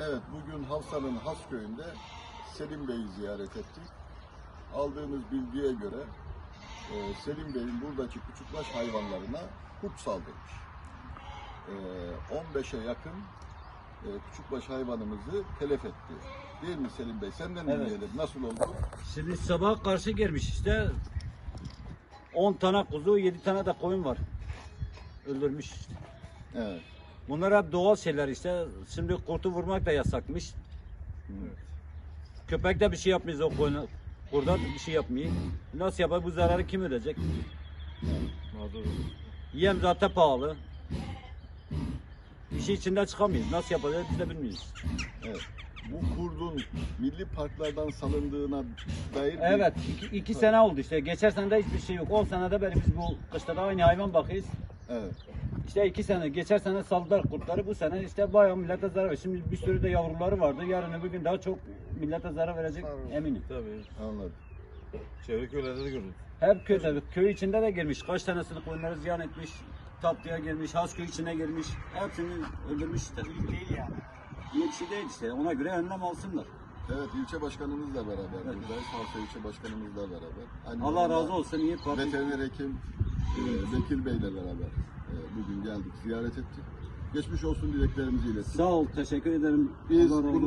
Evet, bugün Havsa'nın Hasköy'ünde Selim Bey'i ziyaret ettik. Aldığımız bilgiye göre e, Selim Bey'in buradaki küçükbaş hayvanlarına kurt saldırmış. E, 15'e yakın e, küçükbaş hayvanımızı telef etti. Değil mi Selim Bey? Senden Evet. dinleyelim. Nasıl oldu? Şimdi sabah karşı gelmiş işte 10 tane kuzu 7 tane de koyun var. Öldürmüş. Evet. Bunlar hep doğal şeyler işte. Şimdi kurtu vurmak da yasakmış. Köpek de bir şey yapmıyor o koyuna. Kurda bir şey yapmıyor. Nasıl yapar bu zararı kim ödeyecek? Yem zaten pahalı. İşi içinden çıkamıyoruz. Nasıl yapacağız biz de bilmiyoruz. Evet. Bu kurdun milli parklardan salındığına dair bir- Evet, iki, iki sene oldu işte. Geçen sene de hiçbir şey yok. 10 senede beri biz bu kışta da aynı hayvan bakıyoruz. Evet. İşte iki sene, geçen sene saldılar kurtları. Bu sene işte bayağı millete zarar veriyor. Şimdi bir sürü de yavruları vardı. Yarın öbür gün daha çok millete zarar verecek eminim. Tabii. Anladım. Çevre köylerde de gördüm. Hep köyde, köy içinde de girmiş. Kaç tanesini koyunları ziyan etmiş. Tatlıya girmiş, Hasköy içine girmiş. Hepsini öldürmüş işte. değil yani. İyi bir şey değil işte. Ona göre önlem alsınlar. Evet, ilçe başkanımızla beraber buradayız. Havsa ilçe başkanımızla beraber. Aynı Allah razı olsun. iyi parti. Veteriner hekim e, Bekir Bey'le beraber bugün geldik, ziyaret ettik. Geçmiş olsun dileklerimizi ilettik. Sağ ol, teşekkür ederim. Biz Allah razı bunu- olsun.